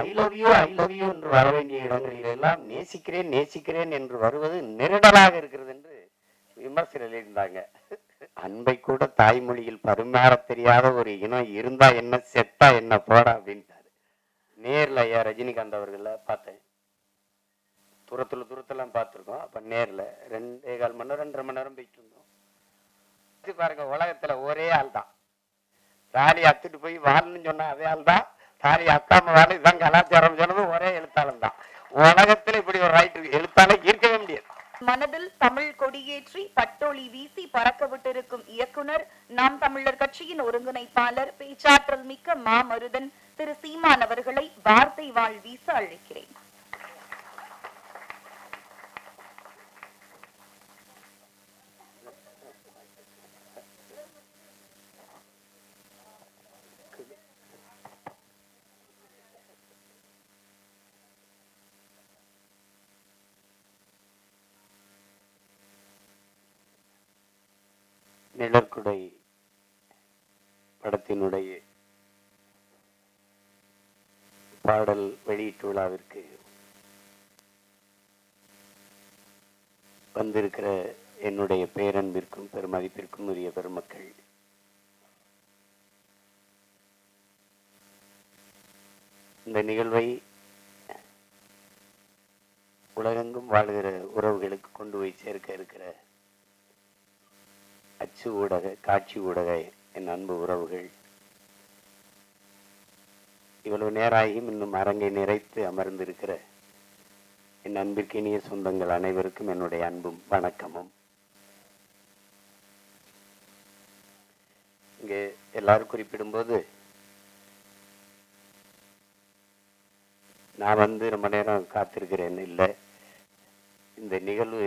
I love you I love you என்று வர வேண்டிய இடங்களில் எல்லாம் நேசிக்கிறேன் நேசிக்கிறேன் என்று வருவது நெருடலாக இருக்கிறது என்று விமர்சனம் எழுதியிருந்தாங்க. அன்பை கூட தாய்மொழியில் பரிமாறத் தெரியாத ஒரு இனம் இருந்தா என்ன செத்தா என்ன போடா அப்படின்ட்டாரு. நேரில் ஐயா ரஜினிகாந்த் அவர்கள பார்த்தேன். தூரத்தில் தூரத்தெல்லாம் பார்த்துருக்கோம். அப்ப நேரில் ரெண்டே கால் மணி நேரம் ரெண்டரை மணி நேரம் போயிட்டு இருந்தோம். பாருங்க உலகத்துல ஒரே ஆள் தான் தாலி அத்துட்டு போய் வாழணும்னு சொன்ன அதே ஆள் தான் சாரி அத்தாம வாழ இதுதான் கலாச்சாரம் சொன்னது ஒரே எழுத்தாளன் தான் உலகத்துல இப்படி ஒரு ரைட் எழுத்தாளர் இருக்கவே முடியாது. மனதில் தமிழ் கொடியேற்றி பட்டோலி வீசி பறக்க விட்டிருக்கும் இயக்குனர் நாம் தமிழர் கட்சியின் ஒருங்கிணைப்பாளர் பேச்சாற்றல் மிக்க மாமருதன் திரு சீமான் அவர்களை வார்த்தை வாழ் வீச அழைக்கிறேன். நிழற்குடை படத்தினுடைய பாடல் வெளியீட்டு விழாவிற்கு வந்திருக்கிற என்னுடைய பேரன்பிற்கும் பெருமதிப்பிற்கும் உரிய பெருமக்கள் இந்த நிகழ்வை உலகெங்கும் வாழ்கிற உறவுகளுக்கு கொண்டு போய் சேர்க்க இருக்கிற அச்சு ஊடக காட்சி ஊடக என் அன்பு உறவுகள். இவ்வளவு நேராகியும் இன்னும் அரங்கை நிறைத்து அமர்ந்திருக்கிற என் அன்பிற்கினிய சொந்தங்கள் அனைவருக்கும் என்னுடைய அன்பும் வணக்கமும். இங்கே எல்லாரும் குறிப்பிடும்போது நான் வந்து ரொம்ப நேரம் காத்திருக்கிறேன். இல்லை இந்த நிகழ்வு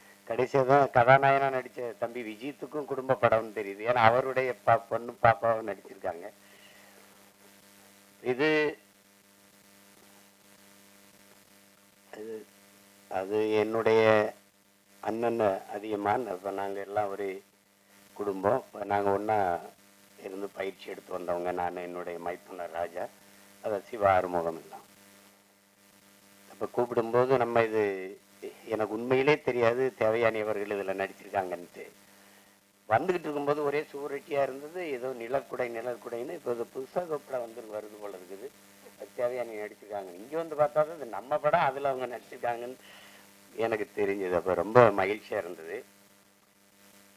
கடைசியாக தான் கதாநாயகனாக நடித்த தம்பி விஜித்துக்கும் குடும்ப படம்னு தெரியுது. ஏன்னா அவருடைய பா பொண்ணு பாப்பாவும் நடிச்சிருக்காங்க. இது அது அது என்னுடைய அண்ணன் அதிகமான. இப்போ நாங்கள் எல்லாம் ஒரு குடும்பம். இப்போ நாங்கள் ஒன்றா இருந்து பயிற்சி எடுத்து வந்தவங்க நான் என்னுடைய மைத்துனர் ராஜா. அதை சிவ ஆறுமுகம் எல்லாம் அப்போ கூப்பிடும்போது நம்ம இது எனக்கு உண்மையிலே தெரியாது தேவையானி அவர்கள் இதில் நடிச்சிருக்காங்கன்ட்டு வந்துக்கிட்டு இருக்கும்போது ஒரே சுவரொட்டியாக இருந்தது ஏதோ நிழற்குடை நிழற்குடைன்னு இப்போ இது புதுசாக படம் வந்து வருது போல இருக்குது. அது தேவையான நடிச்சிருக்காங்க. இங்கே வந்து பார்த்தா தான் இது நம்ம படம் அதில் அவங்க நடிச்சிருக்காங்கன்னு எனக்கு தெரிஞ்சது. அப்போ ரொம்ப மகிழ்ச்சியாக இருந்தது.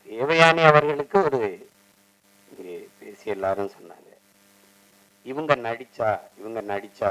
தேவையானி அவர்களுக்கு ஒரு இங்கே பேசி எல்லாரும் சொன்னாங்க. இவங்க நடிச்சா இவங்க நடிச்சா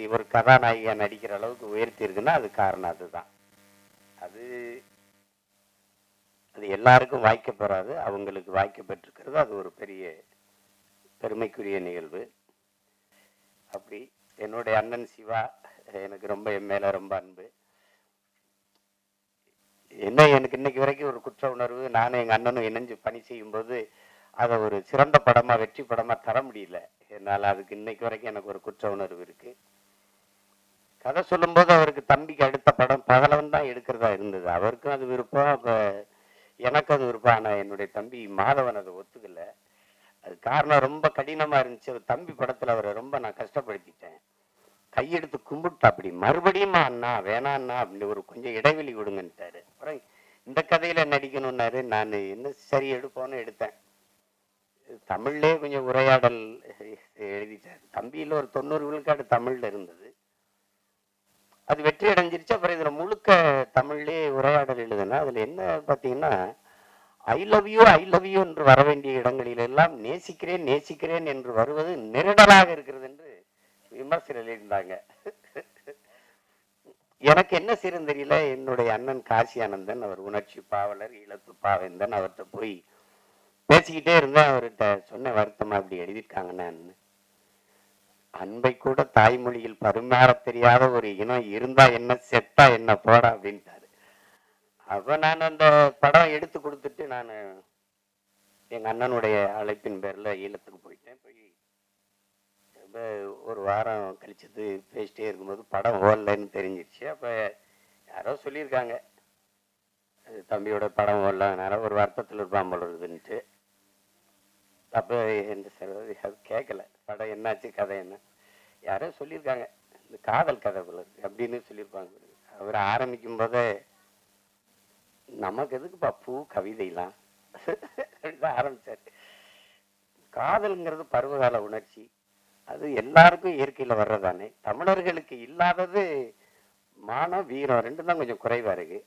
இவர் கதாநாயகியாக நடிக்கிற அளவுக்கு உயர்த்தி இருக்குன்னா அது காரணம் அதுதான். அது அது எல்லாருக்கும் வாய்க்கப்பெறாது அவங்களுக்கு வாய்க்கப்பட்டிருக்கிறது. அது ஒரு பெரிய பெருமைக்குரிய நிகழ்வு. அப்படி என்னுடைய அண்ணன் சிவா எனக்கு ரொம்ப என் மேலே ரொம்ப அன்பு. என்ன எனக்கு இன்னைக்கு வரைக்கும் ஒரு குற்ற உணர்வு. நானும் எங்கள் அண்ணனும் இணைஞ்சு பணி செய்யும்போது அதை ஒரு சிறந்த படமாக வெற்றி படமாக தர முடியல. என்னால் அதுக்கு இன்னைக்கு வரைக்கும் எனக்கு ஒரு குற்ற உணர்வு இருக்குது கதை சொல்லும்போது அவருக்கு தம்பிக்கு அடுத்த படம் பகலவன் தான் எடுக்கிறதா இருந்தது. அவருக்கும் அது விருப்பம். அப்போ எனக்கு அது விருப்பம். ஆனால் என்னுடைய தம்பி மாதவன் அதை ஒத்துக்கலை. அது காரணம் ரொம்ப கடினமாக இருந்துச்சு. அவர் தம்பி படத்தில் அவரை ரொம்ப நான் கஷ்டப்படுத்திட்டேன். கையெடுத்து கும்பிட்டு அப்படி மறுபடியும் அண்ணா வேணாண்ணா அண்ணா அப்படின்னு ஒரு கொஞ்சம் இடைவெளி கொடுங்கன்ட்டாரு. அப்புறம் இந்த கதையில் நடிக்கணும்னாரு. நான் என்ன சரி எடுப்போன்னு எடுத்தேன். தமிழ்லயே கொஞ்சம் உரையாடல் எழுதிட்டார் தம்பியில் ஒரு தொண்ணூறு விழுக்காடு தமிழில் இருந்தது. அது வெற்றி அடைஞ்சிருச்சு. அப்புறம் இதில் முழுக்க தமிழ்லயே உரையாடல் எழுதுனா அதில் என்ன பார்த்தீங்கன்னா I love you I love you என்று வர வேண்டிய இடங்களில் எல்லாம் நேசிக்கிறேன் நேசிக்கிறேன் என்று வருவது நெருடலாக இருக்கிறது என்று விமர்சனம் எழுதியிருந்தாங்க. எனக்கு என்ன செய்யறது தெரியல. என்னுடைய அண்ணன் காசி ஆனந்தன் அவர் உணர்ச்சி பாவலர் இழப்பு பாவேந்தன் அவர்கிட்ட போய் பேசிக்கிட்டே இருந்தேன் அவர்கிட்ட சொன்ன வருத்தமாக அப்படி எழுதியிருக்காங்கன்னு அன்பை கூட தாய்மொழியில் பரிமாற தெரியாத ஒரு இனம் இருந்தா என்ன செத்தா என்ன போடா அப்படின்ட்டாரு. அப்போ நான் அந்த படம் எடுத்து கொடுத்துட்டு நான் எங்கள் அண்ணனுடைய அழைப்பின் பேரில் ஈழத்துக்கு போயிட்டேன். போய் ரொம்ப ஒரு வாரம் கழிச்சது பேசிட்டே இருக்கும்போது படம் ஓடலைன்னு தெரிஞ்சிருச்சு. அப்போ யாரோ சொல்லியிருக்காங்க. அது தம்பியோட படம் ஓடலனால ஒரு வருத்தத்தில் இருப்பான் போல இருக்குதுன்ட்டு. அப்போ எந்த சார் அது கேட்கல. படம் என்னாச்சு கதை என்ன? யாரோ சொல்லியிருக்காங்க. இந்த காதல் கதை போல அப்படின்னு சொல்லியிருப்பாங்க. அவர் ஆரம்பிக்கும் போதே நமக்கு எதுக்குப்பா பூ கவிதைலாம்? அப்படிதான் ஆரம்பிச்சாரு. காதல்ங்கிறது பருவகால உணர்ச்சி. அது எல்லாருக்கும் இயற்கையில் வர்றதானே தமிழர்களுக்கு இல்லாதது மானம் வீரம் ரெண்டும் தான் கொஞ்சம் குறைவா இருக்குது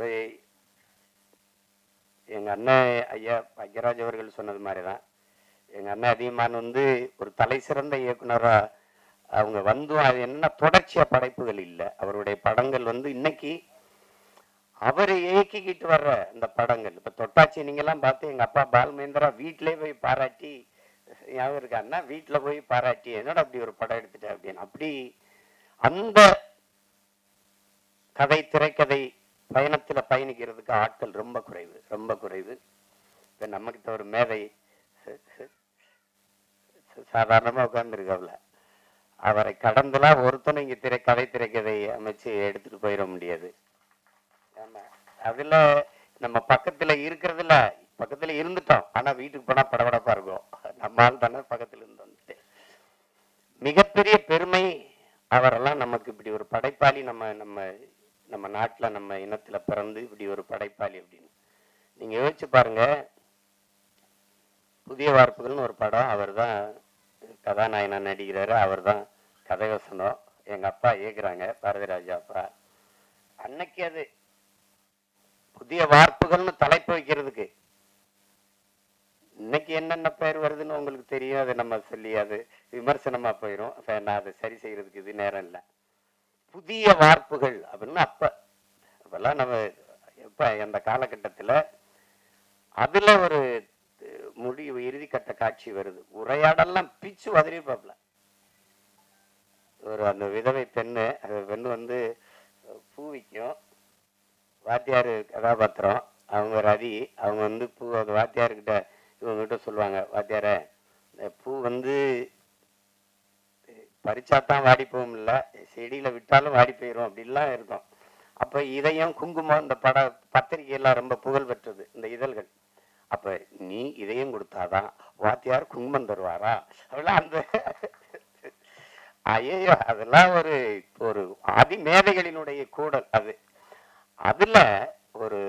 இப்ப எங்க அண்ணன் ஐயா பாக்யராஜ் அவர்கள் சொன்னது மாதிரி தான் எங்க அண்ணன் அதிகமான வந்து ஒரு தலை சிறந்த இயக்குனரா. அவங்க வந்தும் அது என்ன தொடர்ச்சியா படைப்புகள் இல்லை. அவருடைய படங்கள் வந்து இன்னைக்கு அவரை இயக்கிக்கிட்டு வர்ற இந்த படங்கள். இப்ப தொட்டாச்சி நீங்க எல்லாம் பார்த்து எங்க அப்பா பால்மேந்திரா வீட்டிலே போய் பாராட்டி ஞாபகம் இருக்கா அண்ணா? வீட்டுல போய் பாராட்டி என்னோட அப்படி ஒரு படம் எடுத்துட்டேன் அப்படின்னு. அப்படி அந்த கதை திரைக்கதை பயணத்தில் பயணிக்கிறதுக்கு ஆட்கள் ரொம்ப குறைவு ரொம்ப குறைவு. இப்போ நம்ம ஒரு மேதை சாதாரணமாக உட்கார்ந்துருக்காப்ல. அவரை கடந்துலாம் ஒருத்தனும் இங்கே திரை கதை திரைக்கதை அமைச்சு எடுத்துகிட்டு போயிட முடியாது. ஆமாம் அதில் நம்ம பக்கத்தில் இருக்கிறதுல பக்கத்தில் இருந்துட்டோம். ஆனால் வீட்டுக்கு போனால் படபடப்பாக இருக்கும். நம்மால் தானே பக்கத்தில் இருந்து வந்துட்டு. மிகப்பெரிய பெருமை அவரெல்லாம் நமக்கு இப்படி ஒரு படைப்பாளி நம்ம நம்ம நம்ம நாட்டுல நம்ம இனத்துல பிறந்து இப்படி ஒரு படைப்பாளி அப்படின்னு. நீங்க யோசிச்சு பாருங்க. புதிய வார்ப்புகள்னு ஒரு படம் அவர் தான் கதாநாயகனா நடிக்கிறாரு அவர் தான் கதை எங்கள் எங்க அப்பா இயக்குறாங்க பாரதிராஜா அப்பா. அன்னைக்கு அது புதிய வார்ப்புகள்னு தலைப்பு வைக்கிறதுக்கு. இன்னைக்கு என்னென்ன பேர் வருதுன்னு உங்களுக்கு தெரியும் அதை நம்ம சொல்லி அது விமர்சனமா போயிடும் நான் அதை சரி செய்யறதுக்கு இது நேரம் இல்லை. புதிய வார்ப்புகள் அப்படின்னு அப்ப அப்பெல்லாம் நம்ம இப்ப அந்த காலகட்டத்தில் அதுல ஒரு முடிவு இறுதி கட்ட காட்சி வருது. உரையாடெல்லாம் பிச்சு உதறிப்பாப்ல ஒரு அந்த விதவை பெண்ணு அந்த பெண்ணு வந்து பூ விற்கும் வாத்தியார் கதாபாத்திரம் அவங்க ரவி அவங்க வந்து பூ அந்த வாத்தியார்கிட்ட இவங்ககிட்ட சொல்லுவாங்க வாத்தியார இந்த பூ வந்து பறிச்சாத்தான் வாடி போகும் இல்ல செடியில விட்டாலும் வாடி போயிடும் அப்படிலாம் இருக்கும். அப்ப இதயம் குங்குமம் இந்த பட பத்திரிகையெல்லாம் ரொம்ப புகழ் பெற்றது இந்த இதழ்கள். அப்ப நீ இதயம் கொடுத்தாதான் வாத்தியார் குங்குமம் தருவாரா? அப்படிலாம் அந்த ஐயோ அதெல்லாம் ஒரு ஒரு அதிமேதைகளினுடைய கூடல் அது. அதுல ஒரு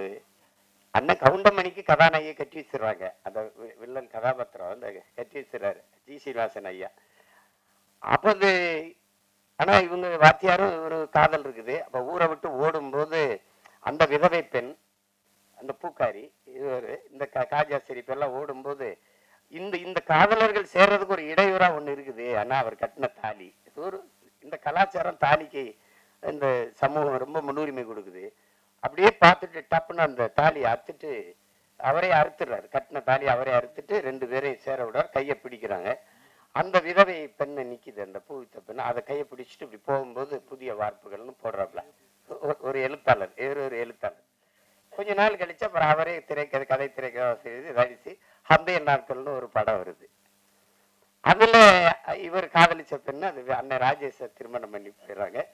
அண்ணன் கவுண்டமணிக்கு கதாநாயகியை கட்டி வச்சிருவாங்க. அந்த வில்லன் கதாபாத்திரம் அந்த கட்டி வச்சிடறாரு ஜி. ஸ்ரீவாசன் ஐயா. அப்போ அது ஆனால் இவங்க வாத்தியாரும் ஒரு காதல் இருக்குது. அப்போ ஊரை விட்டு ஓடும்போது அந்த விதவை பெண் அந்த பூக்காரி இவர் இந்த கா- காஜா சிரிப்பு எல்லாம் ஓடும்போது இந்த இந்த காதலர்கள் சேர்றதுக்கு ஒரு இடையூறாக ஒன்று இருக்குது. ஆனால் அவர் கட்டின தாலி. இது ஒரு இந்த கலாச்சாரம் தாலிக்கு இந்த சமூகம் ரொம்ப முன்னுரிமை கொடுக்குது. அப்படியே பார்த்துட்டு டப்புன்னு அந்த தாலியை அறுத்துட்டு அவரே அறுத்துடுறாரு. கட்டின தாலி அவரே அறுத்துட்டு ரெண்டு பேரையும் சேர விடுறார் கையை பிடிக்கிறாங்க. அந்த விதவை பெண்ணை நிற்கிது அந்த பூவித்த பெண்ணை அதை கையை பிடிச்சிட்டு இப்படி போகும்போது புதிய வார்ப்புகள்னு போடுறாப்புல. ஒரு- எழுத்தாளர் வேறு ஒரு எழுத்தாளர். கொஞ்ச நாள் கழிச்சு அப்புறம் அவரே திரைக்கதை கதை திரைக்கதை செய்து நடிச்சு ஹந்தைய நாட்கள்னு ஒரு படம் வருது. அதுல இவர் காதலிச்ச பெண்ணு அது அண்ணன் ராஜேஷை திருமணம் பண்ணி போயிடுறாங்க.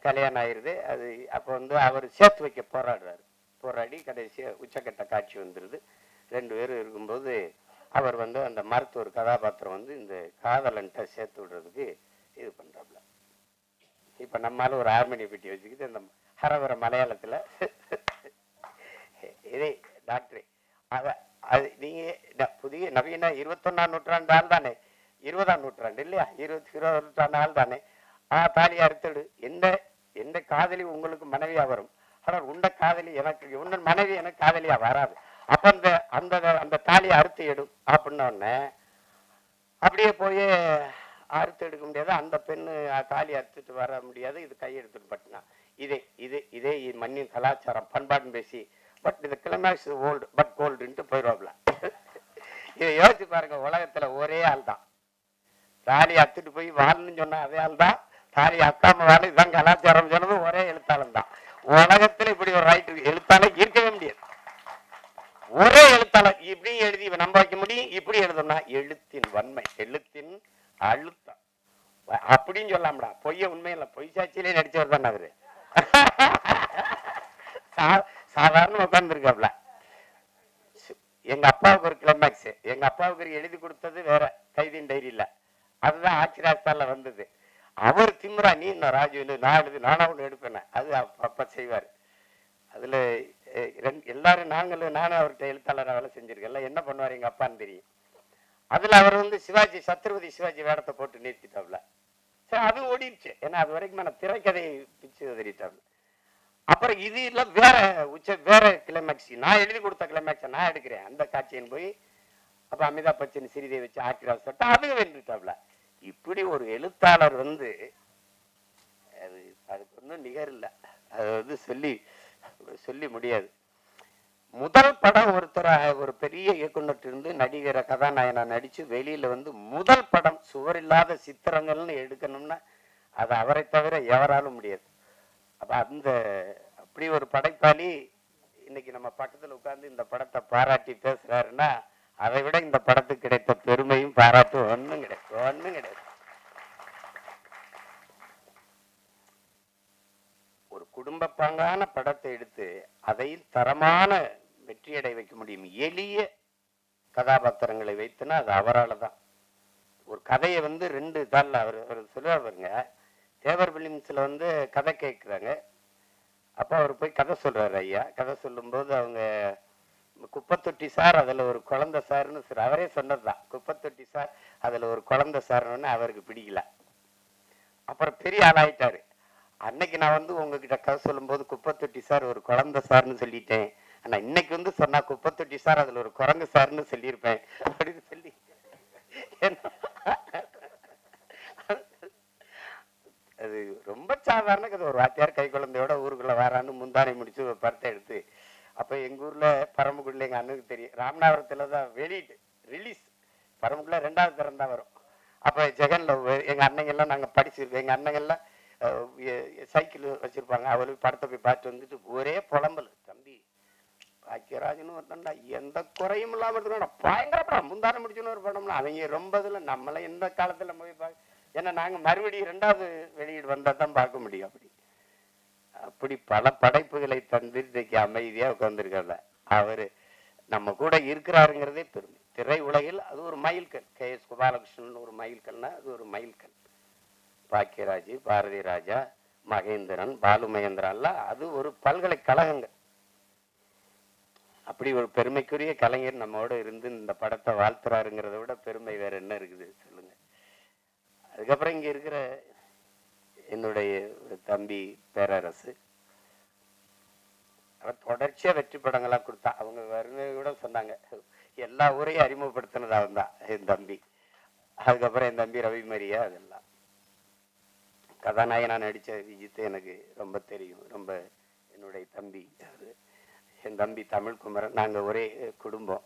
கல்யாணம் ஆயிடுது அது அப்போ வந்து அவர் சேர்த்து வைக்க போராடுறாரு. போராடி கடைசியாக உச்சக்கட்ட காட்சி வந்துடுது ரெண்டு பேரும் இருக்கும்போது அவர் வந்து அந்த மருத்துவர் கதாபாத்திரம் வந்து இந்த காதலன்ட்ட சேர்த்து விடுறதுக்கு இது பண்ணுறாப்புல இப்போ நம்மளால் ஒரு ஹார்மோனிய பெட்டி வச்சுக்கிட்டு அந்த ஹரவர மலையாளத்தில் இதே டாக்டரே அதை அது நீங்கள் புதிய நவீன இருபத்தொன்னாம் நூற்றாண்டு ஆள் தானே இருபதாம் நூற்றாண்டு இல்லையா? இருபத்தி இருபது நூற்றாண்டு ஆள் தானே. ஆ தாலி அறுத்தடு எந்த எந்த காதலி உங்களுக்கு மனைவியாக வரும்? ஆனால் உண்ட காதலி எனக்கு உன்னன் மனைவி எனக்கு காதலியாக வராது. அப்ப அந்த அந்த அந்த தாலியை அறுத்து எடும் அப்படின்னோடனே அப்படியே போய் அறுத்து எடுக்க முடியாது. அந்த பெண்ணு தாலி அறுத்துட்டு வர முடியாது. இது கையெடுத்துட்டு பட்டினா. இதே இது இதே மண்ணின் கலாச்சாரம். பண்பாடுன்னு பேசி பட் இது கிளமேக்ஸ் ஓல்டு பட் கோல்டுன்ட்டு போயிடுவாப்ல இதை யோசிச்சு பாருங்க உலகத்துல ஒரே ஆள் தான். தாலி அத்துட்டு போய் வாழணும்னு சொன்ன அதே ஆள் தான். தாலி அத்தாம வாழ இதுதான் கலாச்சாரம் சொன்னது ஒரே எழுத்தாளன் தான். உலகத்துல இப்படி ஒரு ரைட் எழுத்தாளர் இருக்க ஒரே எழுத்தாளர். இப்படி எழுதி இவன் வைக்க முடியும். இப்படி எழுதணும்னா எழுத்தின் வன்மை எழுத்தின் அழுத்தம். அப்படின்னு சொல்லாமடா. பொய்ய உண்மை பொய் சாட்சியிலே நடிச்சவர் தான் அவரு. சா- சாதாரண உட்கார்ந்துருக்காப்ல. எங்க அப்பாவுக்கு ஒரு கிளைமேக்ஸ் எங்க அப்பாவுக்கு ஒரு எழுதி கொடுத்தது வேற. கைதின் டைரியில அதுதான் ஆட்சி வந்தது. அவர் திமுறா நீ நான் ராஜு நான் எழுது நானா ஒன்று எடுப்பேன். அது அப்ப செய்வார். அதுல எல்லாரும் நாங்களும் நானும் அவர்கிட்ட எழுத்தாளராக வேலை செஞ்சிருக்கேன்ல என்ன பண்ணுவார் எங்க அப்பான்னு தெரியும். அதுல அவர் வந்து சிவாஜி சத்ரபதி சிவாஜி வேடத்தை போட்டு நிறுத்திட்டாப்ல சரி அது ஓடிடுச்சு. ஏன்னா அது வரைக்கும் நான் திரைக்கதையை பிச்சு உதறிட்டாப்ல அப்புறம் இது இல்ல வேற உச்ச வேற கிளைமேக்ஸ் நான் எழுதி கொடுத்த கிளைமேக்ஸை நான் எடுக்கிறேன். அந்த காட்சியின் போய் அப்போ அமிதாப் பச்சன் சிறிதை வச்சு ஆக்கிராஸ் தொட்டா அதுவும் வென்றுட்டாப்ல இப்படி ஒரு எழுத்தாளர் வந்து அது அதுக்கு ஒன்றும் நிகர் இல்லை அது வந்து சொல்லி சொல்லி முடியாது. முதல் படம் ஒருத்தராக ஒரு பெரிய இயக்குனர் இருந்து நடிகரை கதாநாயகனா நடிச்சு வெளியில வந்து முதல் படம் சுவர் இல்லாத சித்திரங்கள்னு எடுக்கணும்னா அது அவரை தவிர எவராலும் முடியாது. அப்ப அந்த அப்படி ஒரு படைப்பாளி இன்னைக்கு நம்ம பக்கத்துல உட்கார்ந்து இந்த படத்தை பாராட்டி பேசுறாருன்னா அதை விட இந்த படத்துக்கு கிடைத்த பெருமையும் பாராட்டும் ஒன்றும் கிடையாது ஒன்றும் கிடையாது ஒரு குடும்ப பாங்கான படத்தை எடுத்து அதையும் தரமான வெற்றியடை வைக்க முடியும். எளிய கதாபாத்திரங்களை வைத்துனா அது அவரால் தான் ஒரு கதையை வந்து ரெண்டு தாளில் அவர் அவர் சொல்லுவார் பாருங்க. தேவர் பிலிம்ஸில் வந்து கதை கேட்குறாங்க. அப்போ அவர் போய் கதை சொல்கிறார் ஐயா. கதை சொல்லும்போது அவங்க குப்பத்தொட்டி சார் அதில் ஒரு குழந்த சார்னு சார் அவரே சொன்னது தான் குப்பத்தொட்டி சார் அதில் ஒரு குழந்த சார்னு அவருக்கு பிடிக்கல. அப்புறம் பெரிய ஆளாயிட்டாரு. அன்னைக்கு நான் வந்து உங்ககிட்ட கதை சொல்லும்போது குப்பத்தொட்டி சார் ஒரு குழந்தை சார்னு சொல்லிட்டேன். ஆனால் இன்னைக்கு வந்து சொன்னா குப்பத்தொட்டி சார் அதில் ஒரு குரங்கு சார்னு சொல்லியிருப்பேன். அப்படின்னு சொல்லி. அது ரொம்ப சாதாரண கதை. ஒரு வாத்தியார் கை குழந்தையோட ஊருக்குள்ள வரான்னு முந்தானை முடிச்சு ஒரு படத்தை எடுத்து அப்போ எங்கள் ஊரில் பரமக்குடியில எங்கள் அண்ணனுக்கு தெரியும். ராமநாதபுரத்தில் தான் வெளியீட்டு ரிலீஸ் பரமக்குடியில ரெண்டாவது திறந்தான் வரும். அப்போ ஜெகனில் எங்கள் அண்ணங்கள்லாம் நாங்கள் படிச்சிருக்கோம். எங்கள் அண்ணங்கள்லாம் சைக்கிள் வச்சுருப்பாங்க. அவளுக்கு படத்தை போய் பார்த்து வந்துட்டு ஒரே புலம்பல். தம்பி பாக்கியராஜன் ஒருத்தன்டா எந்த குறையும் இல்லாமல் எடுத்துக்கணும் பயங்கர படம். முந்தான முடிச்சுன்னு ஒரு படம்னா அவங்க ரொம்ப இதில் நம்மளை எந்த காலத்தில் போய் பார்க்க ஏன்னா நாங்கள் மறுபடியும் ரெண்டாவது வெளியீடு வந்தால் தான் பார்க்க முடியும் அப்படி. அப்படி பல படைப்புகளை தந்து இன்னைக்கு அமைதியாக உட்கார்ந்துருக்காங்க. அவர் நம்ம கூட இருக்கிறாருங்கிறதே பெருமை. திரை உலகில் அது ஒரு மைல்கல். K S. கோபாலகிருஷ்ணன் ஒரு மைல்கல்னா அது ஒரு மைல்கல். பாக்கியராஜ் பாரதி ராஜா மகேந்திரன் பாலு மகேந்திரன்லாம் அது ஒரு பல்கலைக்கழகங்கள். அப்படி ஒரு பெருமைக்குரிய கலைஞர் நம்மோட இருந்து இந்த படத்தை வாழ்த்துறாருங்கிறத விட பெருமை வேற என்ன இருக்குது சொல்லுங்க. அதுக்கப்புறம் இங்கே இருக்கிற என்னுடைய ஒரு தம்பி பேரரசு அவர் தொடர்ச்சியாக வெற்றி படங்களா கொடுத்தா அவங்க வருகை கூட சொன்னாங்க எல்லா ஊரையும் அறிமுகப்படுத்தினது அவன் தான் என் தம்பி. அதுக்கப்புறம் என் தம்பி ரவி மரியா அதெல்லாம் கதாநாயகனாக நடித்த விஜித் எனக்கு ரொம்ப தெரியும். ரொம்ப என்னுடைய தம்பி என் தம்பி தமிழ்குமரன். நாங்கள் ஒரே குடும்பம்.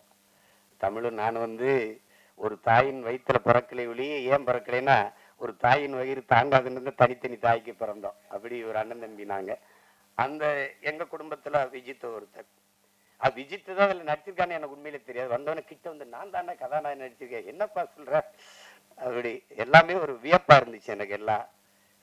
தமிழும் நான் வந்து ஒரு தாயின் வயிற்றில் பிறக்கலை ஒழிய ஏன் பிறக்கலைன்னா ஒரு தாயின் வயிறு தாண்டாதுன்னு தனித்தனி தாய்க்கு பிறந்தோம். அப்படி ஒரு அண்ணன் தம்பி நாங்கள் அந்த எங்கள் குடும்பத்தில் விஜித் ஒருத்தர். அது விஜித் தான் அதில் நடிச்சிருக்கான்னு எனக்கு உண்மையிலே தெரியாது. வந்தவனே கிட்ட வந்து நான் தானே கதாநாயகன் நடிச்சிருக்கேன். என்னப்பா சொல்ற? அப்படி எல்லாமே ஒரு வியப்பாக இருந்துச்சு எனக்கு எல்லாம்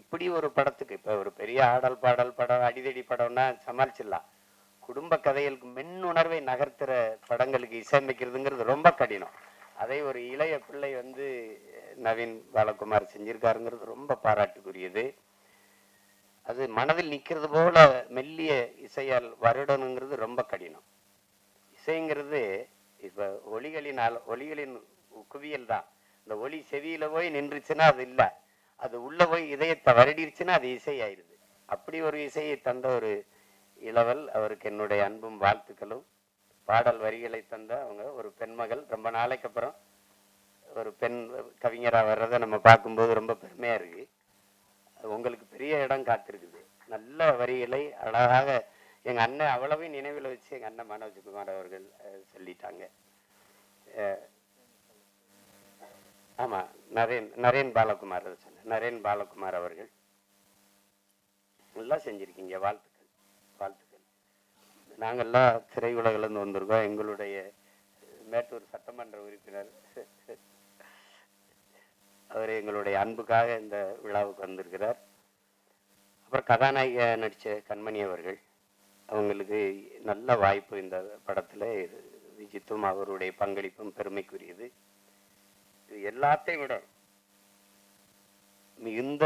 இப்படி ஒரு படத்துக்கு இப்போ ஒரு பெரிய ஆடல் பாடல் படம் அடிதடி படம்னா சமாளிச்சிடலாம். குடும்ப கதைகளுக்கு மென்னுணர்வை நகர்த்துற படங்களுக்கு இசையமைக்கிறதுங்கிறது ரொம்ப கடினம். அதை ஒரு இளைய பிள்ளை வந்து நவீன் பாலகுமார் செஞ்சிருக்காருங்கிறது ரொம்ப பாராட்டுக்குரியது. அது மனதில் நிற்கிறது போல மெல்லிய இசையால் வருடணுங்கிறது ரொம்ப கடினம். இசைங்கிறது இப்போ ஒளிகளினால் ஒளிகளின் குவியல் தான். இந்த ஒளி செவியில் போய் நின்றுச்சுன்னா அது இல்லை. அது உள்ள போய் இதயத்தை வருடிருச்சுன்னா அது இசை ஆயிருது அப்படி ஒரு இசையை தந்த ஒரு இளவல் அவருக்கு என்னுடைய அன்பும் வாழ்த்துக்களும். பாடல் வரிகளை தந்த அவங்க ஒரு பெண்மகள் ரொம்ப நாளைக்கு அப்புறம் ஒரு பெண் கவிஞராக வர்றதை நம்ம பார்க்கும்போது ரொம்ப பெருமையாக இருக்கு. அது உங்களுக்கு பெரிய இடம் காத்திருக்குது. நல்ல வரிகளை அழகாக எங்கள் அண்ணன் அவ்வளவையும் நினைவில் வச்சு எங்கள் அண்ணன் மனோஜ்குமார் அவர்கள் சொல்லிட்டாங்க. ஆமாம் நரேன் நரேன் பாலகுமார் சொன்னார். நரேன் பாலகுமார் அவர்கள். நல்லா செஞ்சுருக்கீங்க வாழ்த்துக்கள் வாழ்த்துக்கள். நாங்கெல்லாம் திரையுலகிலிருந்து வந்திருக்கோம். எங்களுடைய மேட்டூர் சட்டமன்ற உறுப்பினர் அவர் எங்களுடைய அன்புக்காக இந்த விழாவுக்கு வந்திருக்கிறார். அப்புறம் கதாநாயக நடித்த கண்மணி அவர்கள் அவங்களுக்கு நல்ல வாய்ப்பு இந்த படத்தில் விஜித்தும் அவருடைய பங்களிப்பும் பெருமைக்குரியது. இது எல்லாத்தையும் விட மிகுந்த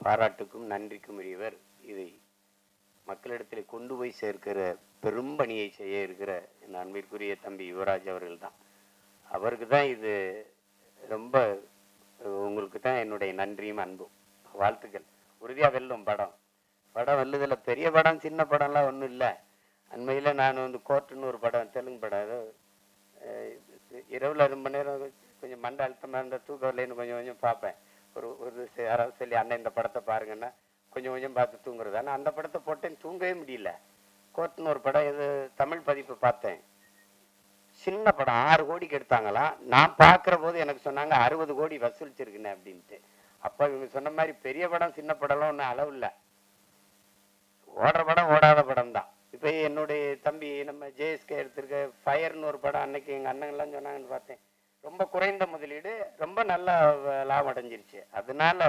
பாராட்டுக்கும் நன்றிக்கும் உரியவர் இதை மக்களிடத்தில் கொண்டு போய் சேர்க்கிற பெரும்பணியை செய்ய இருக்கிற என் அன்பிற்குரிய தம்பி யுவராஜ் அவர்கள் தான் அவருக்கு தான் இது ரொம்ப உங்களுக்கு தான் என்னுடைய நன்றியும் அன்பும். வாழ்த்துக்கள். உறுதியாக வெல்லும் படம். படம் வெல்லுதில் பெரிய படம் சின்ன படம்லாம் ஒன்றும் இல்லை. அண்மையில் நான் வந்து கோர்ட்டுன்னு ஒரு படம் தெலுங்கு படம். ஏதோ இரவில் ரொம்ப நேரம் கொஞ்சம் மண்டை அழுத்தமாக இருந்தால் தூக்கம் வரலைன்னு கொஞ்சம் கொஞ்சம் பார்ப்பேன். ஒரு ஒரு யாராவது சொல்லி அண்ணன் இந்த படத்தை பாருங்கன்னா கொஞ்சம் கொஞ்சம் பார்த்து தூங்குறது. ஆனால் அந்த படத்தை போட்டேன் தூங்கவே முடியல. கோர்ட்னு ஒரு படம் இது தமிழ் பதிப்பு பார்த்தேன். சின்ன படம் ஆறு கோடிக்கு எடுத்தாங்களாம் நான் பார்க்குற போது எனக்கு சொன்னாங்க அறுபது கோடி வசூலிச்சிருக்குண்ணே அப்படின்ட்டு. அப்போ இவங்க சொன்ன மாதிரி பெரிய படம் சின்ன படம்லாம் ஒன்றும் அளவு இல்லை. ஓடுற படம் ஓடாத படம் தான். இப்போ என்னுடைய தம்பி நம்ம ஜேஎஸ்கே எடுத்திருக்க ஃபயர்னு ஒரு படம் அன்னைக்கு எங்கள் அண்ணங்கள்லாம் சொன்னாங்கன்னு பார்த்தேன். ரொம்ப குறைந்த முதலீடு ரொம்ப நல்ல லாபம் அடைஞ்சிருச்சு. அதனால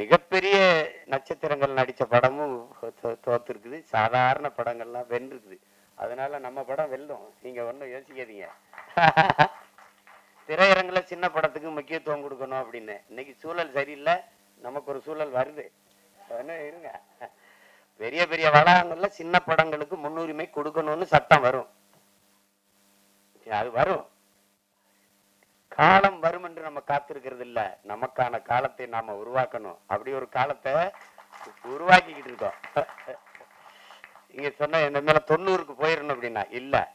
மிகப்பெரிய நட்சத்திரங்கள் நடித்த படமும் தோத்துருக்குது. சாதாரண படங்கள்லாம் வென்றுருக்குது. அதனால நம்ம படம் வெல்லும். நீங்கள் ஒன்றும் யோசிக்காதீங்க. திரையரங்குல சின்ன படத்துக்கு முக்கியத்துவம் கொடுக்கணும் அப்படின்னு. இன்னைக்கு சூழல் சரியில்லை. நமக்கு ஒரு சூழல் வருது. இருங்க. பெரிய பெரிய வளாகங்கள்ல சின்ன படங்களுக்கு முன்னுரிமை கொடுக்கணும்னு சட்டம் வரும். அது வரும். காலம் வரும் என்று நம்ம காத்திருக்கிறது இல்ல. நமக்கான காலத்தை நாம உருவாக்கணும். அப்படி ஒரு காலத்தை உருவாக்கிக்கிட்டு இருக்கோம். இங்க சொன்ன இந்த மேல தொண்ணூறுக்கு போயிடணும் அப்படின்னா இல்ல.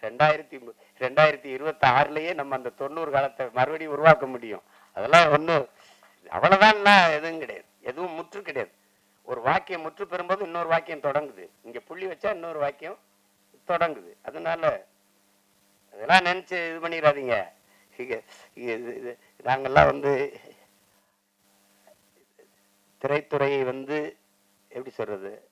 ரெண்டாயிரத்தி ரெண்டாயிரத்தி இருபத்தி ஆறுலயே நம்ம அந்த தொண்ணூறு காலத்தை மறுபடியும் உருவாக்க முடியும். அதெல்லாம் ஒண்ணும் அவ்வளவுதான் எதுவும் கிடையாது. எதுவும் முற்று கிடையாது. ஒரு வாக்கியம் முற்று பெறும்போது இன்னொரு வாக்கியம் தொடங்குது. இங்க புள்ளி வச்சா இன்னொரு வாக்கியம் தொடங்குது. அதனால அதெல்லாம் நினச்சி இது பண்ணிடாதீங்க. நாங்கள்லாம் இது- நாங்கெல்லாம் வந்து திரைத்துறையை வந்து எப்படி சொல்கிறது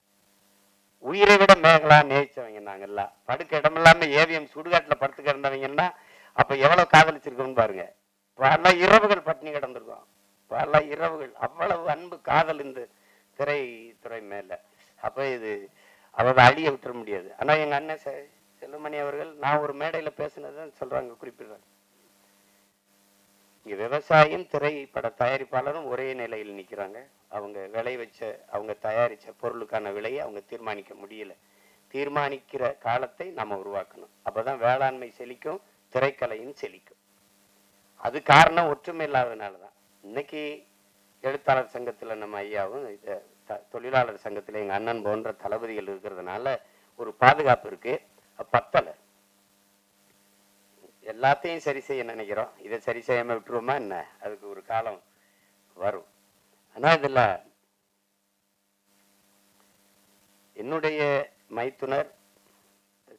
உயிரை விட மேகலா நேசிச்சவங்க நாங்கள்லாம். படுக்க இடம் இல்லாமல் ஏவிஎம் சுடுகாட்டில் படுத்து கிடந்தவங்கன்னா அப்போ எவ்வளோ காதலிச்சிருக்கோம்னு பாருங்க. பல இரவுகள் பட்டினி கிடந்திருக்கோம். பல இரவுகள் அவ்வளவு அன்பு காதல் இந்த திரைத்துறை மேலே. அப்போ இது அவரை அழிய விட்டுற முடியாது. ஆனால் எங்கள் அண்ணன் செ- செல்வமணி அவர்கள் நான் ஒரு மேடையில பேசினதுன்னு சொல்றாங்க குறிப்பிடுறாங்க. இங்க விவசாயம் திரைப்பட தயாரிப்பாளரும் ஒரே நிலையில் நிக்கிறாங்க. அவங்க விளை வச்ச அவங்க தயாரிச்ச பொருளுக்கான விலையை அவங்க தீர்மானிக்க முடியல. தீர்மானிக்கிற காலத்தை நம்ம உருவாக்கணும். அப்பதான் வேளாண்மை செழிக்கும் திரைக்கலையும் செழிக்கும். அது காரணம் ஒற்றுமை இல்லாதனால தான் இன்னைக்கு எழுத்தாளர் சங்கத்துல நம்ம ஐயாவும் தொழிலாளர் சங்கத்துல எங்க அண்ணன் போன்ற தளபதிகள் இருக்கிறதுனால ஒரு பாதுகாப்பு இருக்குது பத்தலை. எல்லாத்தையும் சரி செய்ய நினைக்கிறோம். இதை சரி செய்யாம விட்டுருவோமா என்ன? அதுக்கு ஒரு காலம் வரும். ஆனா இதுல என்னுடைய மைத்துனர்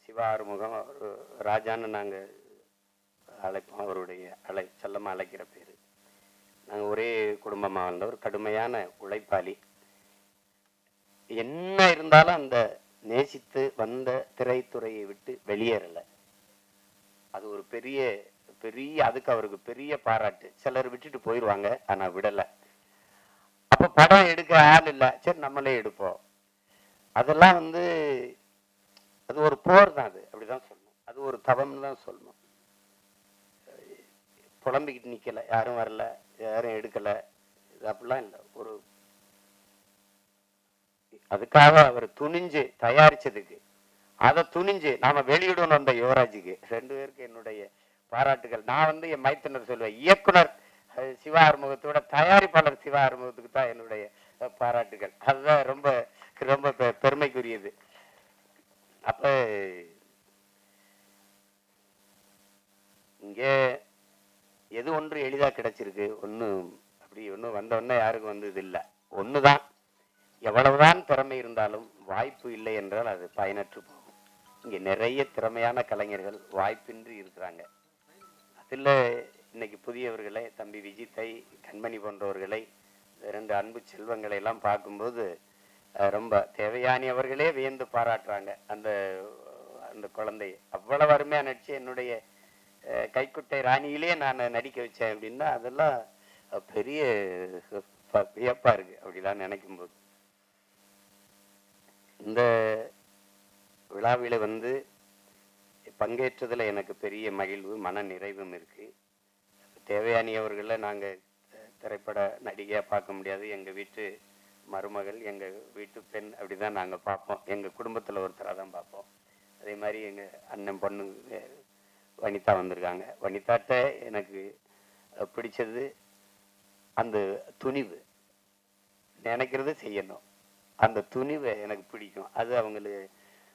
சிவா ஆறுமுகம் ராஜான்னு நாங்க அழைப்போம். அவருடைய அழை செல்லமா அழைக்கிற பேர். நாங்க ஒரே குடும்பமா வந்தவர். கடுமையான உழைப்பாளி. என்ன இருந்தாலும் அந்த நேசித்து வந்த திரைத்துறையை விட்டு வெளியேறலை. அது ஒரு பெரிய பெரிய அதுக்கு அவருக்கு பெரிய பாராட்டு. சிலர் விட்டுட்டு போயிடுவாங்க ஆனால் விடலை. அப்போ படம் எடுக்க ஆள் இல்லை. சரி நம்மளே எடுப்போம். அதெல்லாம் வந்து அது ஒரு போர் தான் அது. அப்படிதான் சொல்லணும். அது ஒரு தவம்னு தான் சொல்லணும். புலம்பிக்கிட்டு நிற்கலை யாரும் வரல. யாரும் எடுக்கலை. இது அப்படிலாம் இல்லை. ஒரு அதுக்காக அவர் துணிஞ்சு தயாரிச்சதுக்கு. அதை துணிஞ்சு நாம வெளியிடணும் அந்த யுவராஜுக்கு. ரெண்டு பேருக்கு என்னுடைய பாராட்டுகள். நான் வந்து என் மைத்தனர் சொல்லுவேன். இயக்குனர் சிவா ஆறுமுகத்தோட தயாரிப்பாளர் சிவா ஆறுமுகத்துக்கு தான் என்னுடைய பாராட்டுகள். அதுதான் ரொம்ப ரொம்ப பெ- பெருமைக்குரியது. அப்ப இங்கே எது ஒன்று எளிதா கிடைச்சிருக்கு? ஒன்றும் அப்படி ஒன்றும் வந்த உடனே யாருக்கும் இது இல்லை. ஒன்று தான் எவ்வளவுதான் திறமை இருந்தாலும் வாய்ப்பு இல்லை என்றால் அது பயனற்று போகும். இங்கே நிறைய திறமையான கலைஞர்கள் வாய்ப்பின்றி இருக்கிறாங்க. அதில் இன்னைக்கு புதியவர்களை தம்பி விஜித்தை கண்மணி போன்றவர்களை ரெண்டு அன்பு செல்வங்களை எல்லாம் பார்க்கும்போது ரொம்ப தேவையானி அவர்களே வியந்து பாராட்டுறாங்க. அந்த அந்த குழந்தை அவ்வளவு அருமையாக நடிச்சு என்னுடைய கைக்குட்டை ராணியிலேயே நான் நடிக்க வச்சேன் அப்படின்னா அதெல்லாம் பெரிய வியப்பாக இருக்குது அப்படிலாம் நினைக்கும் போது இந்த விழாவில் வந்து பங்கேற்றதில் எனக்கு பெரிய மகிழ்வு மன நிறைவும் இருக்குது தேவயானி நாங்கள் திரைப்பட நடிகையாக பார்க்க முடியாது. எங்கள் வீட்டு மருமகள் எங்கள் வீட்டு பெண் அப்படிதான் நாங்கள் பார்ப்போம். எங்கள் குடும்பத்தில் ஒருத்தராக தான் பார்ப்போம். அதே மாதிரி எங்கள் அண்ணன் பொண்ணு வனிதா வந்திருக்காங்க. வனிதாட்ட எனக்கு பிடிச்சது அந்த துணிவு. நினைக்கிறது செய்யணும். அந்த துணிவை எனக்கு பிடிக்கும். அது அவங்களுக்கு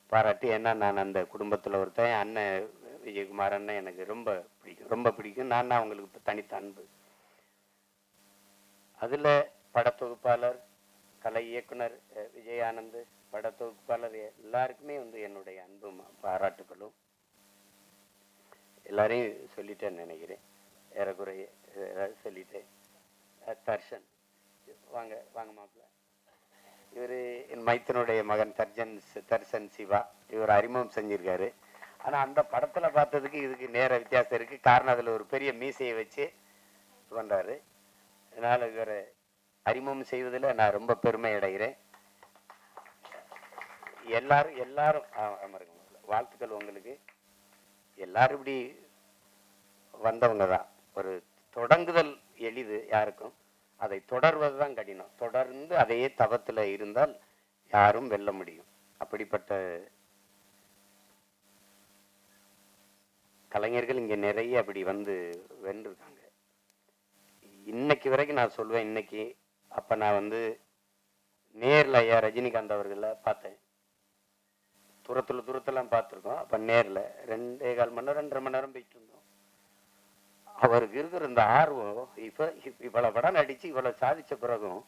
பாராட்டி ஏன்னா நான் அந்த குடும்பத்தில் ஒருத்தன் அண்ணன் விஜயகுமார் அண்ணன் எனக்கு ரொம்ப பிடிக்கும். ரொம்ப பிடிக்கும். நான் அவங்களுக்கு தனித்த அன்பு. அதில் படத்தொகுப்பாளர் கலை இயக்குனர் விஜயானந்த் படத்தொகுப்பாளர் எல்லாருக்குமே வந்து என்னுடைய அன்பும் பாராட்டுகளும். எல்லாரையும் சொல்லிட்டேன்னு நினைக்கிறேன். ஏறக்குறைய சொல்லிட்டேன். தர்ஷன். வாங்க வாங்க மாப்பிள்ள. இவர் என் மைத்தனுடைய மகன் தர்ஜன் தர்சன் சிவா இவர் அறிமுகம் செஞ்சுருக்காரு. ஆனால் அந்த படத்தில் பார்த்ததுக்கு இதுக்கு நேர வித்தியாசம் இருக்குது காரணம் அதில் ஒரு பெரிய மீசையை வச்சு பண்ணுறாரு அதனால் இவரை அறிமுகம் செய்வதில் நான் ரொம்ப பெருமை அடைகிறேன். எல்லாரும் எல்லாரும் அமருங்க வாழ்த்துக்கள் உங்களுக்கு. எல்லாரும் இப்படி வந்தவங்க தான். ஒரு தொடங்குதல் எளிது யாருக்கும். அதை தொடர்வது தான் கடினம். தொடர்ந்து அதே தவத்தில் இருந்தால் யாரும் வெல்ல முடியும். அப்படிப்பட்ட கலைஞர்கள் இங்கே நிறைய அப்படி வந்து வென்றிருக்காங்க. இன்னைக்கு வரைக்கும் நான் சொல்லுவேன் இன்னைக்கு அப்போ நான் வந்து நேரில் ஐயா ரஜினிகாந்த் அவர்களை பார்த்தேன். தூரத்தில் தூரத்தெல்லாம் பார்த்துருக்கோம். அப்போ நேரில் ரெண்டே கால் மணி நேரம் ரெண்டரை மணி நேரம் போயிட்டு அவருக்கு இருக்கிற இந்த ஆர்வம் இப்போ இப்- படம் நடித்து இவ்வளோ சாதித்த பிறகும்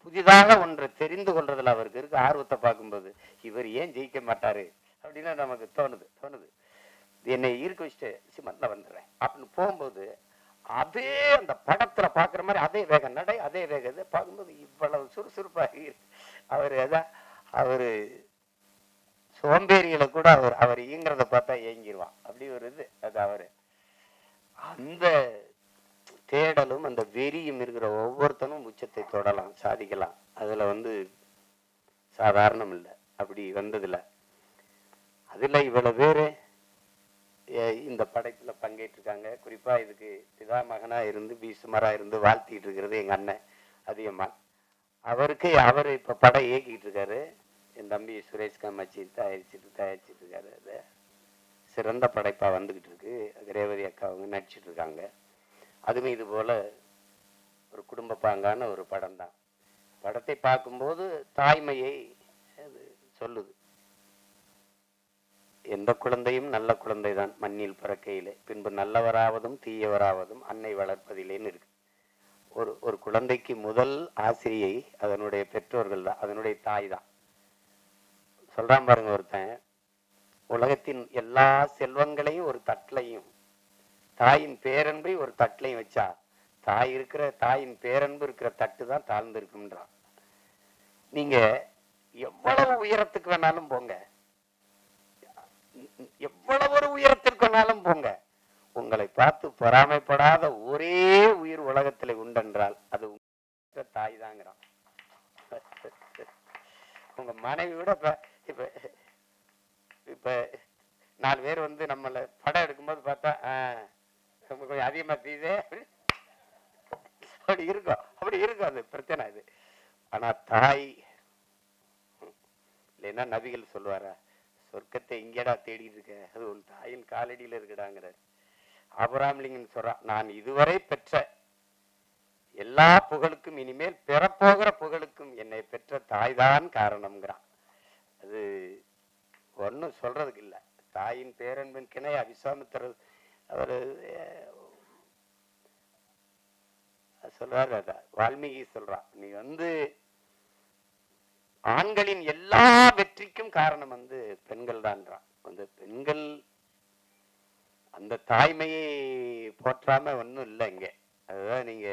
புதிதாக ஒன்றை தெரிந்து கொள்றதுல அவருக்கு இருக்க ஆர்வத்தை பார்க்கும்போது இவர் ஏன் ஜெயிக்க மாட்டார்? அப்படின்னு நமக்கு தோணுது தோணுது. என்னை ஈர்க்க வச்சுட்டு சிமன்ல வந்துடுறேன். அப்படின்னு போகும்போது அதே அந்த படத்தில் பார்க்குற மாதிரி அதே வேக நடை அதே வேக இது பார்க்கும்போது இவ்வளவு சுறுசுறுப்பாக அவர் அதான் அவர் சோம்பேறிகளை கூட அவர் அவர் இயங்குறத பார்த்தா ஏங்கிடுவான் அப்படி ஒரு இது அது அவர். அந்த தேடலும் அந்த வெறியும் இருக்கிற ஒவ்வொருத்தனும் உச்சத்தை தொடலாம் சாதிக்கலாம். அதில் வந்து சாதாரணம் இல்லை. அப்படி வந்ததில்லை. அதில் இவ்வளோ பேர் இந்த படைப்பில் பங்கேற்றிருக்காங்க. குறிப்பாக இதுக்கு பிதா மகனாக இருந்து பீசுமராக இருந்து வாழ்த்திட்டு இருக்கிறது எங்கள் அண்ணன் அதிகமான் அவருக்கு அவர் இப்போ படம் இயக்கிட்டு இருக்காரு. என் தம்பி சுரேஷ் காமாட்சி தயாரிச்சுட்டு தயாரிச்சிட்டு இருக்காரு. அதை சிறந்த படைப்பாக வந்துக்கிட்டு இருக்கு. ரேவதி அக்கா அவங்க நடிச்சிட்டு இருக்காங்க. அதுவும் இது போல ஒரு குடும்ப பாங்கான ஒரு படம் தான். படத்தை பார்க்கும்போது தாய்மையை அது சொல்லுது. எந்த குழந்தையும் நல்ல குழந்தை தான் மண்ணில் பிறக்கையிலே. பின்பு நல்லவராவதும் தீயவராவதும் அன்னை வளர்ப்பதிலேன்னு இருக்கு. ஒரு ஒரு குழந்தைக்கு முதல் ஆசிரியை அதனுடைய பெற்றோர்கள் தான் அதனுடைய தாய் தான். சொல்கிறான் பாருங்க ஒருத்தன் உலகத்தின் எல்லா செல்வங்களையும் ஒரு தட்டிலையும் தாயின் பேரன்பை ஒரு தட்டிலையும் வச்சா தாய் இருக்கிற தாயின் பேரன்பு இருக்கிற தட்டு தான் தாழ்ந்து இருக்குன்றான் நீங்க எவ்வளவு உயரத்துக்கு வேணாலும் போங்க. எவ்வளவு ஒரு உயரத்திற்கு வேணாலும் போங்க. உங்களை பார்த்து பொறாமைப்படாத ஒரே உயிர் உலகத்துல உண்டென்றால் அது உங்க தாய் தாங்கிறான். உங்க மனைவி விட இப்ப இப்ப இப்ப நாலு பேர் வந்து நம்மள படம் எடுக்கும்போது பார்த்தா கொஞ்சம் அதிகமாக தீதே அப்படி இருக்கும். அப்படி இருக்கும் அது. பிரச்சனை அது. ஆனா தாய் இல்லைன்னா நபிகள் சொல்லுவாரா சொர்க்கத்தை இங்கேடா தேடிட்டு இருக்க. அது உன் தாயின் காலடியில இருக்குடாங்கிறார். அபராம்லிங்கன்னு சொல்கிறான் நான் இதுவரை பெற்ற எல்லா புகழுக்கும் இனிமேல் பெறப்போகிற புகழுக்கும் என்னை பெற்ற தாய்தான் காரணம்ங்கிறான். அது ஒன்றும் சொல்றதுக்கு இல்லை. தாயின் பேரன்பின் கிணை அவிசாமித்தர் அவர் சொல்றாரு அத. வால்மீகி சொல்றான் நீ வந்து ஆண்களின் எல்லா வெற்றிக்கும் காரணம் வந்து பெண்கள் தான்றான் அந்த பெண்கள் அந்த தாய்மையை போற்றாம ஒன்றும் இல்லை இங்க. அதுதான் நீங்க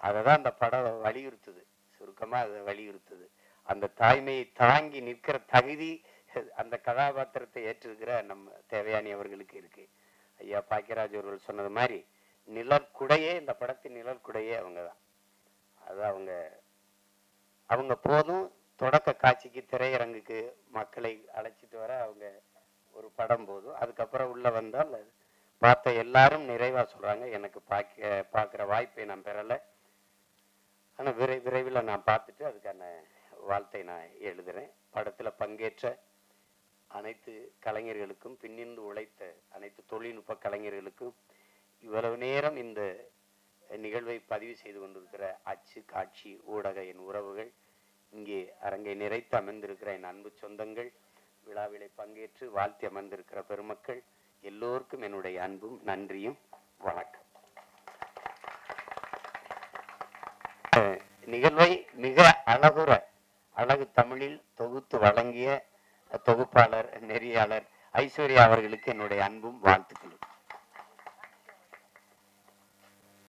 அததான் அந்த படம் வலியுறுத்துது. சுருக்கமா அதை வலியுறுத்துது. அந்த தாய்மையை தாங்கி நிற்கிற தகுதி அந்த கதாபாத்திரத்தை ஏற்றிருக்கிற நம்ம தேவையானி அவர்களுக்கு இருக்கு. ஐயா பாக்கியராஜ் அவர்கள் சொன்னது மாதிரி நிழற்குடையே இந்த படத்தின் நிழற்குடையே அவங்க தான் அது அவங்க அவங்க போதும் தொடக்க காட்சிக்கு திரையரங்குக்கு மக்களை அழைச்சிட்டு வர அவங்க ஒரு படம் போதும். அதுக்கப்புறம் உள்ளே வந்தால் பார்த்த எல்லாரும் நிறைவாக சொல்கிறாங்க எனக்கு பார்க்க பார்க்குற வாய்ப்பை நான் பெறலை. ஆனால் விரை விரைவில் நான் பார்த்துட்டு அதுக்கான வாழ்த்தை நான் எழுதுகிறேன் படத்தில் பங்கேற்ற அனைத்து கலைஞர்களுக்கும் பின்னிருந்து உழைத்த அனைத்து தொழில்நுட்ப கலைஞர்களுக்கும் இவ்வளவு நேரம் இந்த நிகழ்வை பதிவு செய்து கொண்டிருக்கிற அச்சு காட்சி ஊடக என் உறவுகள் இங்கே அரங்கை நிறைத்து அமர்ந்திருக்கிற என் அன்பு சொந்தங்கள் விழாவிலே பங்கேற்று வாழ்த்தி அமர்ந்திருக்கிற பெருமக்கள் எல்லோருக்கும் என்னுடைய அன்பும் நன்றியும் வணக்கம். அஹ் நிகழ்வை மிக அழகுற அழகு தமிழில் தொகுத்து வழங்கிய தொகுப்பாளர் நெறியாளர் ஐஸ்வர்யா அவர்களுக்கு என்னுடைய அன்பும் வாழ்த்துக்களும்.